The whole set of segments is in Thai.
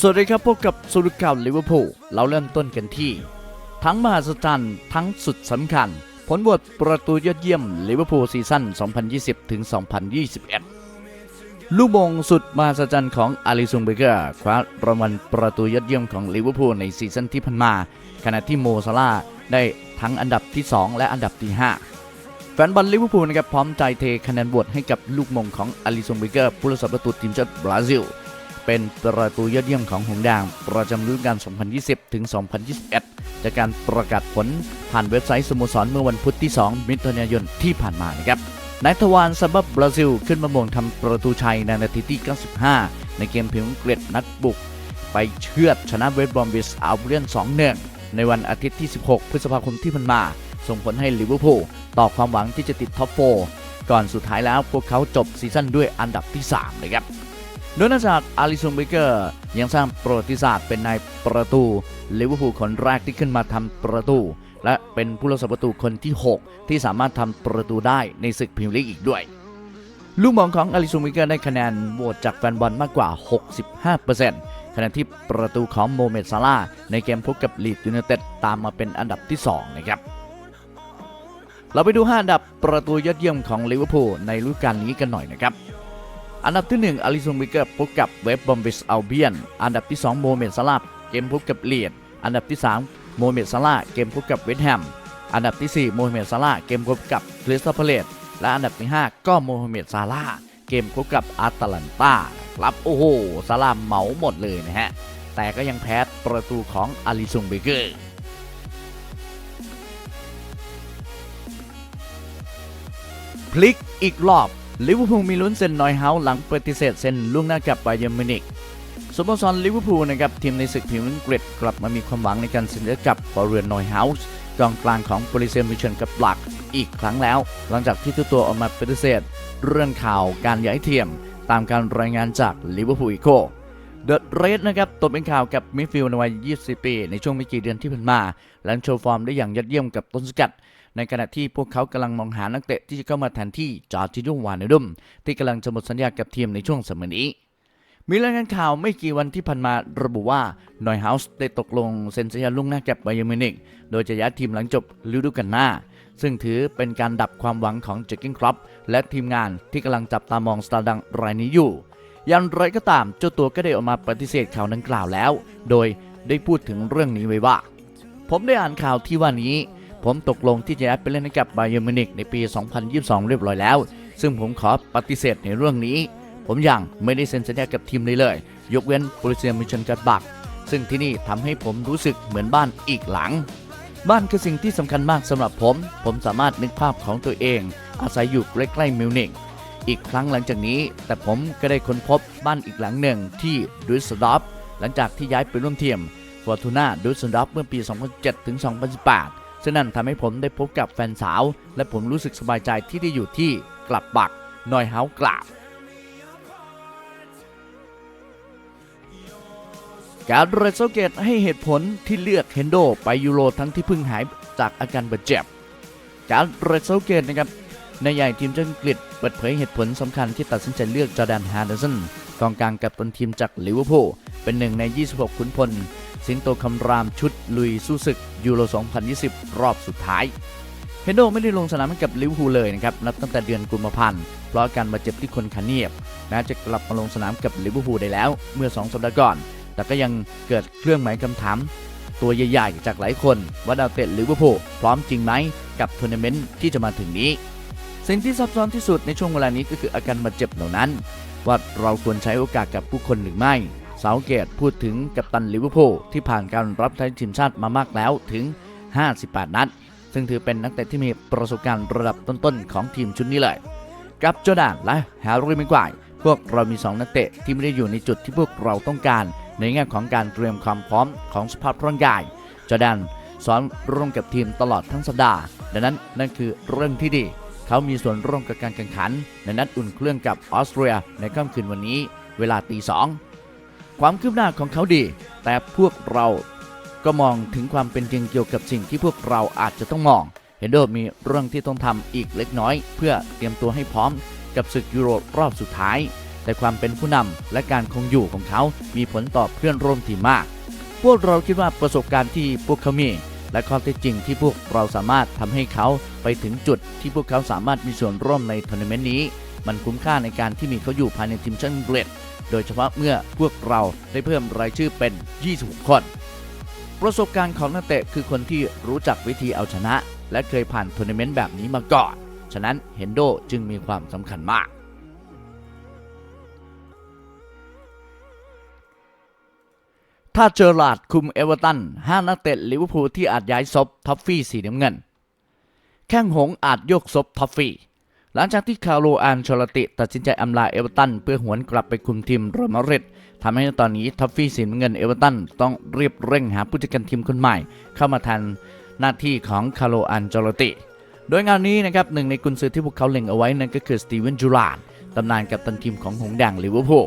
สวัสดีครับพบกับสุดข่าวลิเวอร์พูลเราเริ่มต้นกันที่ ทั้งมหัศจรรย์ทั้งสุดสำคัญ ผลโหวตประตูยอดเยี่ยมลิเวอร์พูลซีซั่น 2020 ถึง 2021 ลูกมงสุดมหัศจรรย์ของอาริซุงเบเกอร์คว้ารางวัลประตูยอดเยี่ยมของลิเวอร์พูลในซีซั่นที่ผ่านมา ขณะที่โมซาลาได้ทั้งอันดับที่ 2 และอันดับที่ 5แฟนบอลลิเวอร์พูลนะครับพร้อมใจเทคะแนนโหวตให้กับลูกมงของอาริซุงเบเกอร์ผู้รักษาประตูทีมชาติบราซิล เป็นประตูยอดเยี่ยมของหงส์แดงประจำฤดูกาล 2020 ถึง 2021 จากการประกาศผลผ่านเว็บไซต์สโมสรเมื่อวันพุธที่ 2 มิถุนายนที่ผ่านมานะครับนายทวารซับบบบราซิล ขึ้นมาโมงทำประตูชัยในนาทีที่ 95 ในเกมผิวอังกฤษนัดบุก ไปเชือดชนะเวสต์บอมบิสอัลเบียน2-1 ในวันอาทิตย์ที่ 16 พฤษภาคมที่ผ่านมา ส่งผลให้ลิเวอร์พูลต่อความหวังที่จะติดท็อป4ก่อนสุดท้ายแล้วพวกเขาจบซีซั่นด้วยอันดับที่ 3 นะครับ โดยนอกจากอาริสันเบเกอร์ยังสร้างประวัติศาสตร์เป็นนายประตูลิเวอร์พูลคนแรกที่ขึ้นมาทำประตู และเป็นผู้รักษาประตูคนที่ 6 ที่สามารถทำประตูได้ในศึกพรีเมียร์ลีกอีกด้วย ลูกมองของอาริสันเบเกอร์ได้คะแนนโหวตจากแฟนบอลมากกว่า 65%ขณะที่ประตูของโมเมดซาลาในเกมพบกับลีดยูไนเต็ดตามมาเป็นอันดับที่ 2 นะครับเราไปดู 5 อันดับประตูยอดเยี่ยมของลิเวอร์พูลในฤดูกาลนี้กันหน่อยนะครับ อันดับที่ 1อลิซงบิเกอร์พบกับเวฟบอมบิสอัลเบียน อันดับที่ 2 โมเมดซาลาห์เกมพบกับเลียดอันดับที่ 3 โมเมดซาลาห์เกมพบกับเวสแฮม อันดับที่ 4 โมเมดซาลาห์เกมพบกับคริสตัลพาเลตและอันดับที่ 5 ก็โมเมดซาลาห์เกมพบกับอาตแลนตาครับโอ้โหซาลาห์เหมาหมดเลยนะฮะ แต่ก็ยังแพ้ประตูของอาริซงบิเกอร์พลิกอีกรอบ ลิเวอร์พูลมีลุ้นเซ็นนอยเฮาส์หลังปฏิเสธเซ็นล่วงหน้ากับไบเยอร์มิวนิกสโมสรลิเวอร์พูลนะครับทีมในศึกพรีเมียร์อังกฤษกลับมามีความหวังในการเซ็นกับบอเรียนนอยเฮาส์กองกลางของบริเซมิเชนกับหลักอีกครั้งแล้ว หลังจากที่เจ้าตัวออกมาปฏิเสธ เรื่องข่าวการย้ายทีมตามการรายงานจากลิเวอร์พูลอีโคเดอะเรดนะครับตกเป็นข่าวกับมิฟิลในวัย 20 ปี ในช่วงไม่กี่เดือนที่ผ่านมาและโชว์ฟอร์มได้อย่างยอดเยี่ยมกับต้นสกัด ในขณะที่พวกเขากำลังมองหานักเตะที่จะเข้ามาแทนที่จอร์จิโยวานดุมที่กำลังจะหมดสัญญากับทีมในช่วงสมัยนี้มีรายงานข่าวไม่กี่วันที่ผ่านมาระบุว่านอยเฮาส์ได้ตกลงเซ็นสัญญาล่วงหน้ากับไบเยอร์มิวนิกโดยจะย้ายทีมหลังจบฤดูกาลหน้า ซึ่งถือเป็นการดับความหวังของเจคกินครอปและทีมงานที่กำลังจับตามองสตาร์ดังรายนี้อยู่ อย่างไรก็ตามเจ้าตัวก็ได้ออกมาปฏิเสธข่าวดังกล่าวแล้ว โดยได้พูดถึงเรื่องนี้ไว้ว่า ผมได้อ่านข่าวที่ว่านี้ ผมตกลงที่จะไปเล่นให้กับไบเยอร์มินิกในปี 2022 เรียบร้อยแล้ว ซึ่งผมขอปฏิเสธในเรื่องนี้ ผมยังไม่ได้เซ็นสัญญากับทีมเลยเลย ยกเว้นบริเซียมิชันกัดบัก ซึ่งที่นี่ทำให้ผมรู้สึกเหมือนบ้านอีกหลัง บ้านคือสิ่งที่สำคัญมากสำหรับผม ผมสามารถนึกภาพของตัวเอง อาศัยอยู่ใกล้ๆมิวนิกอีกครั้งหลังจากนี้ แต่ผมก็ได้ค้นพบบ้านอีกหลังหนึ่งที่ดุสดอฟหลังจากที่ย้ายไปร่วมทีมฟอร์ตูน่าดุสดอฟเมื่อปี 2007 ถึง 2018 ซึ่งนั่นทำให้ผมได้พบกับแฟนสาว และผมรู้สึกสบายใจที่ได้อยู่ที่กลับบักนอยเฮากลับการเรโซเกตให้เหตุผลที่เลือกเฮนโดไปยูโรทั้งที่เพิ่งหายจากอาการบาดเจ็บ การเรโซเกตนะครับนายใหญ่ทีมชาติอังกฤษเปิดเผยเหตุผลสำคัญที่ตัดสินใจเลือกจอแดนฮาร์เดสันกองกลางกับตันทีมจากลิเวอร์พูลเป็นหนึ่งใน 26 ขุนพล สิงโตคำรามชุดลุยสู้ศึกยูโร 2020 รอบสุดท้าย เฮนโดไม่ได้ลงสนามกับลิเวอร์พูลเลยนะครับ นับตั้งแต่เดือนกุมภาพันธ์ เพราะอาการบาดเจ็บที่คนขาเนียบแม้จะกลับมาลงสนามกับลิเวอร์พูลได้แล้ว เมื่อ 2 สัปดาห์ก่อน แต่ก็ยังเกิดเครื่องหมายคำถาม ตัวใหญ่ๆ จากหลายคนว่าดาวเตะลิเวอร์พูลพร้อมจริงไหมกับทัวร์นาเมนต์ที่จะมาถึงนี้ สิ่งที่ซับซ้อนที่สุดในช่วงเวลานี้ก็คืออาการบาดเจ็บเหล่านั้นว่าเราควรใช้โอกาสกับผู้คนหรือไม่ สาวเกตพูดถึงกัปตันลิเวอร์พูลที่ผ่านการรับใช้ทีมชาติมามากแล้วถึง 58 นัด ซึ่งถือเป็นนักเตะที่มีประสบการณ์ระดับต้นๆ ของทีมชุดนี้เลย กับโจดานและแฮร์รี่มิกวายพวกเรามี 2 นักเตะที่ไม่ได้อยู่ในจุดที่พวกเราต้องการ ในแง่ของการเตรียมความพร้อมของสภาพร่างกายจอแดนสอนร่วมกับทีมตลอดทั้งสัปดาห์ ดังนั้นนั่นคือเรื่องที่ดี เขามีส่วนร่วมกับการแข่งขัน ในนัดอุ่นเครื่องกับออสเตรียในค่ำคืนวันนี้ เวลาตีสอง ความคืบหน้าของเขาดี แต่พวกเราก็มองถึงความเป็นจริงเกี่ยวกับสิ่งที่พวกเราอาจจะต้องมองเฮนโดมีเรื่องที่ต้องทำอีกเล็กน้อย เพื่อเตรียมตัวให้พร้อมกับศึกยูโรรอบสุดท้าย แต่ความเป็นผู้นำและการคงอยู่ของเขามีผลต่อเพื่อนร่วมทีมมาก พวกเราคิดว่าประสบการณ์ที่พวกเขามีและข้อเท็จจริงที่พวกเราสามารถทำให้เขาไปถึงจุดที่พวกเขาสามารถมีส่วนร่วมในทัวร์นาเมนต์นี้ มันคุ้มค่าในการที่มีเขาอยู่ภายในทีมชั้นเกรด โดยเฉพาะเมื่อพวกเราได้เพิ่มรายชื่อเป็น 26 คน ประสบการณ์ของนักเตะคือคนที่รู้จักวิธีเอาชนะ และเคยผ่านทัวร์นาเมนต์แบบนี้มาก่อน ฉะนั้นเฮนโดจึงมีความสำคัญมากถ้าเจอร์ลาดคุมเอเวอร์ตันห้านักเตะลิเวอร์พูลที่อาจย้ายซบท็อฟฟี่สีน้ำเงิน แข้งหงอาจโยกซบท็อฟฟี่ หลังจากที่คาร์โลอันชลติ ตัดสินใจอำลาเอเวอร์ตัน เพื่อหวนกลับไปคุมทีมเรอัลมาดริดทำให้ตอนนี้ท็อฟฟี่สีน้ำเงินเอเวอร์ตันต้องรีบเร่งหาผู้จัดการทีมคนใหม่ เข้ามาแทนหน้าที่ของคาร์โลอันชลติ โดยงานนี้นะครับหนึ่งในกุนซือที่พวกเขาเล็งเอาไว้นั่นก็คือสตีเวนจูรานตำนานกัปตันทีมของหงส์แดงลิเวอร์พูล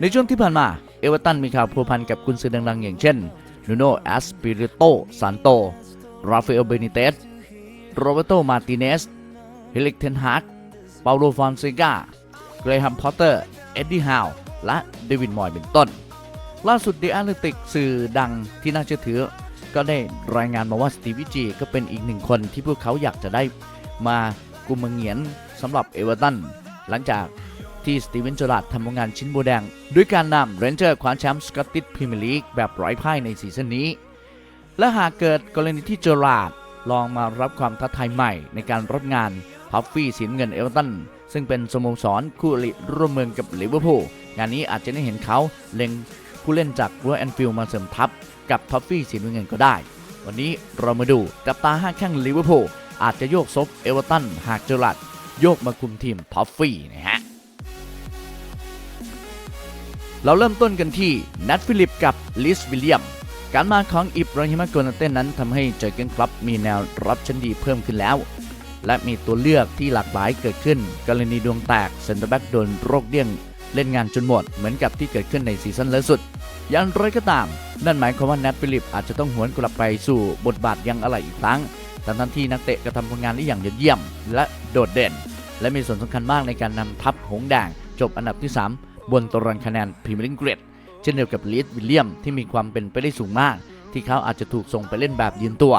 ในช่วงที่ผ่านมาเอเวอร์ตันมีข่าวพัวพันกับกุนซือดังๆ อย่างเช่นนูโนแอสปิริโตซานโตราฟาเอลเบนิเตสโรเบโตมาติเนส ฮลิกเทนฮากเปาโลฟอนเซกาเกรแฮมพอตเตอร์ เอ็ดดี้ฮาว และเดวิดมอยเป็นต้น ล่าสุด The Athletic สื่อดังที่น่าเชื่อถือ ก็ได้รายงานมาว่าสตีวิจีก็เป็นอีกหนึ่งคนที่พวกเขาอยากจะได้มากุมเงียนสำหรับเอเวอร์ตันหลังจากที่สตีเวนจอร์ดทำผลงานชิ้นโบแดง ด้วยการนำเรนเจอร์คว้าแชมป์สกอตติชพรีเมียร์ลีกแบบไร้พ่ายในซีซั่นนี้ และหากเกิดกรณีที่เจอราร์ดลองมารับความท้าทายใหม่ในการรับงาน พัฟฟี่สีน้ำเงินเอเวอร์ตันซึ่งเป็นสโมสรคู่อริร่วมเมืองกับลิเวอร์พูลงานนี้อาจจะได้เห็นเขาเล็งผู้เล่นจากรัวแอนฟิลด์มาเสริมทัพกับพัฟฟี่สีน้ำเงินก็ได้ วันนี้เรามาดูกับตาห้าแข้งลิเวอร์พูลอาจจะโยกซบเอเวอร์ตันหากเจอราร์ดโยกมาคุมทีมพัฟฟี่นะฮะเราเริ่มต้นกันที่นัทฟิลิปกับลิสวิลเลียม การมาของอิบราฮิมโกนาเต้นั้นทำให้เจอเกนคลับมีแนวรับชั้นดีเพิ่มขึ้นแล้ว และมีตัวเลือกที่หลากหลายเกิดขึ้น กรณีดวงแตกเซนเตอร์แบ็กโดนโรคเดี้ยง เล่นงานจนหมด เหมือนกับที่เกิดขึ้นในซีซั่นล่าสุด อย่างไรก็ตาม นั่นหมายความว่าแนทฟิลิปอาจจะต้องหวนกลับไปสู่บทบาทยังอะไรอีกครั้งทั้งที่นักเตะกระทำผลงานได้อย่างยอดเยี่ยม และโดดเด่น และมีส่วนสำคัญมากในการนำทัพหงแดงจบอันดับที่ 3 บนตารางคะแนนพรีเมียร์ลีกเกรดเช่นเดียวกับลีดวิลเลียมที่มีความเป็นไปได้สูงมาก ที่เขาอาจจะถูกส่งไปเล่นแบบยืนตัว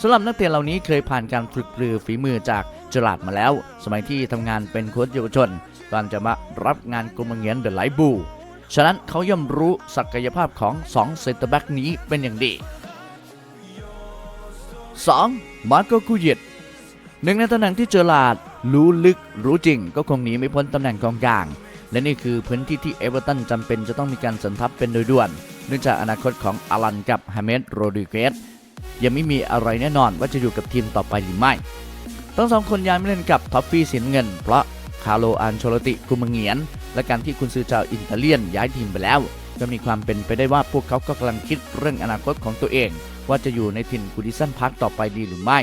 สำหรับนักเตะเหล่านี้เคยผ่านการฝึกปรือฝีมือจากเจอราดมาแล้ว สมัยที่ทำงานเป็นโค้ชเยาวชนก่อนจะมารับงานกรมเงียนเดอะไลบูฉะนั้นเขาย่อมรู้ศักยภาพของ2เซนเตอร์แบ็กนี้เป็นอย่างดี 2. มาร์โกคูยิตหนึ่งในตำแหน่งที่เจอราดรู้ลึกรู้จริง ก็คงหนีไม่พ้นตำแหน่งกองกลาง และนี่คือพื้นที่ที่เอเวอร์ตันจำเป็นจะต้องมีการสันทับเป็นโดยด่วน เนื่องจากอนาคตของอารันกับฮาเมดโรดิเกสยังไม่มีอะไรแน่นอนว่าจะอยู่กับทีมต่อไปหรือไม่ ทั้งสองคนย้ายมาเล่นกับท็อฟฟี่สินเงิน เพราะคาร์โลอันโชลติกุมเงียน และการที่คุณซื้อชาวอิตาเลียนย้ายทีมไปแล้ว ก็มีความเป็นไปได้ว่าพวกเขาก็กำลังคิดเรื่องอนาคตของตัวเอง ว่าจะอยู่ในถิ่นกูดิสันพาร์คต่อไปดีหรือไม่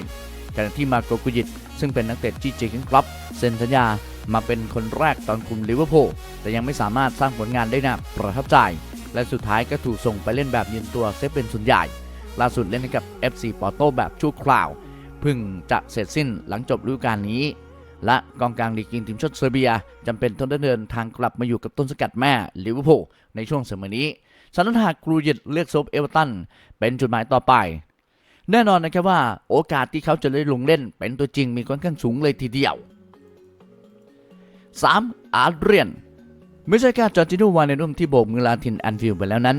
ขณะที่มาโกกุยิตซึ่งเป็นนักเตะที่เจคิงคลับเซ็นสัญญามาเป็นคนแรกตอนคุมลิเวอร์พูลแต่ยังไม่สามารถสร้างผลงานได้น่าประทับใจ และสุดท้ายก็ถูกส่งไปเล่นแบบยืนตัวเซฟเป็นส่วนใหญ่ ล่าสุดเล่นให้กับ FC ปอร์โตแบบชั่วคราวพิ่งจะเสร็จสิ้นหลังจบฤดูกาลนี้ และกองกลางลีกินทีมชาติเซอร์เบียจำเป็นต้องเดินทางกลับมาอยู่กับต้นสกัดแม่ลิเวอร์พูลในช่วงเสมอนี้ฉะนั้นหากรูยิดเลือกซบเอเวอร์ตันเป็นจุดหมายต่อไปแน่นอนนะครับว่าโอกาสที่เขาจะได้ลงเล่นเป็นตัวจริงมีค่อนข้างสูงเลยทีเดียว 3. อาร์เรียน ไม่ใช่แค่จอร์จิโนวานในรุ่มที่โบกมือลาทินแอนฟิลด์ไปแล้วนั้น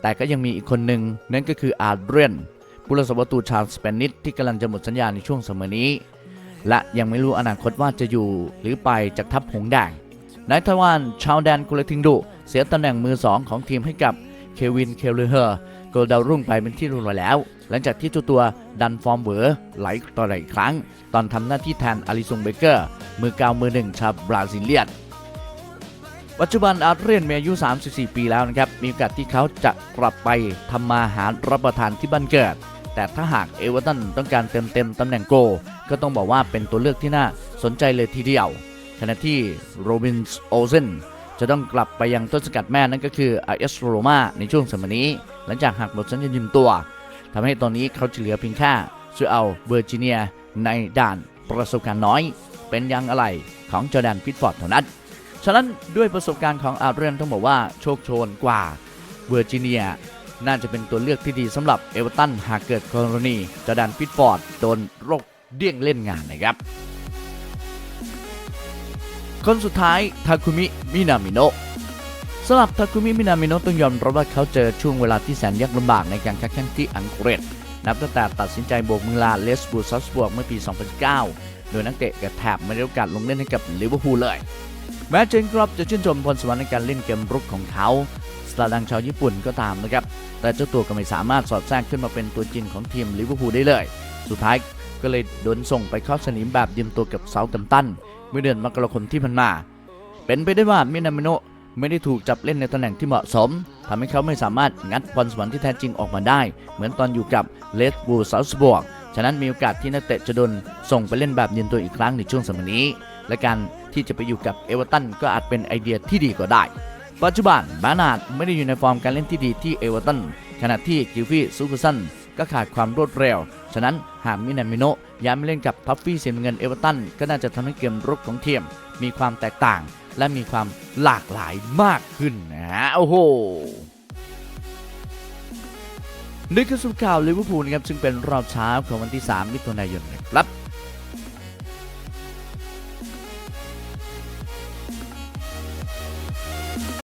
แต่ก็ยังมีอีกคนหนึ่งนั่นก็คืออาร์เรียนผู้รักษาประตูชาวสเปนิชที่กำลังจะหมดสัญญาในช่วงสมอนี้ และยังไม่รู้อนาคตว่าจะอยู่หรือไปจากทัพหงแดงนายทวานชาวแดนกุเลติงดุเสียตำแหน่งมือสองของทีมให้กับเควินเคลเลอร์โกลดาวรุ่งไปเป็นที่รู้แล้ว หลังจากที่เจ้าตัวดันฟอร์มเหวอหลายต่อหลายครั้ง ตอนทำหน้าที่แทนอาริซงเบเกอร์มือเกาวมือหนึ่งชาวบราซิเลียน ปัจจุบันอาร์เรียนมีอายุ 34 ปีแล้วนะครับ มีโอกาสที่เขาจะกลับไปทำมาหารับประทานที่บ้านเกิด แต่ถ้าหากเอเวอร์ตันต้องการเต็มเต็มๆตำแหน่งโก ก็ต้องบอกว่าเป็นตัวเลือกที่น่าสนใจเลยทีเดียว ขณะที่โรบินส์โอเซนจะต้องกลับไปยังต้นสกัดแม่นั่นก็คืออาเอสโรมาในช่วงสมัยนี้ หลังจากหักหมดสัญญายืมตัวทำให้ตอนนี้เขาเหลือเพียงแค่ซูเอลเวอร์จิเนียในด่านประสบการณ์น้อย เป็นยังอะไรของจอร์แดนพิทฟอร์ดเท่านั้น ฉะนั้นด้วยประสบการณ์ของอาร์เรนต้องบอกว่าโชคโชนกว่าเวอร์จิเนียน่าจะเป็นตัวเลือกที่ดีสำหรับเอเวอร์ตันหากเกิดกรณีจอร์แดนพิทฟอร์ดโดนโรคเดี่ยงเล่นงานนะครับ คนสุดท้ายทาคุมิมินามิโนะสำหรับทาคุมิมินามิโนะต้องยอมรับว่าเขาเจอช่วงเวลาที่แสนยากลำบากในการค้าแข่งที่อังกฤษนับตั้งแต่ตัดสินใจโบกมือลาเลสบูซัสบวกเมื่อปี 2019โดยนักเตะกับแถบไม่ได้โอกาสลงเล่นให้กับลิเวอร์พูลเลย แม้เจนกรอบจะชื่นชมพรสวรรค์ในการเล่นเกมรุกของเขาสตาร์ดังชาวญี่ปุ่นก็ตามนะครับแต่เจ้าตัวก็ไม่สามารถสอดแทรกขึ้นมาเป็นตัวจริงของทีมลิเวอร์พูลได้เลย สุดท้ายก็เลยโดนส่งไปเข้าสนิมแบบยืมตัวกับเซาท์แฮมตันเมื่อเดือนมกราคมที่ผ่านมา เป็นไปได้ว่ามินามิโนะไม่ได้ถูกจับเล่นในตำแหน่งที่เหมาะสมทำให้เขาไม่สามารถงัดพรสวรรค์ที่แท้จริงออกมาได้ เหมือนตอนอยู่กับเลสบูลซาสบวกฉะนั้นมีโอกาสที่นักเตะจะโดนส่งไปเล่นแบบยืนตัวอีกครั้งในช่วงสมัยนี้ และการ ที่จะไปอยู่กับเอเวอร์ตันก็อาจเป็นไอเดียที่ดีก็ได้ ปัจจุบันบานาร์ดไม่ได้อยู่ในฟอร์มการเล่นที่ดีที่เอเวอร์ตันขณะที่กิลฟี่ซูเปอร์สันก็ขาดความรวดเร็ว ฉะนั้นหากมินามิโนย้ายมาเล่นกับทัฟฟี่เสียเงินเอเวอร์ตันก็น่าจะทำให้เกมรุกของทีมมีความแตกต่าง และมีความหลากหลายมากขึ้นนะฮะโอ้โหนี่คือสุข่าวลิเวอร์พูลนะครับซึ่งเป็นรอบเช้าของวันที่ 3 มิถุนายน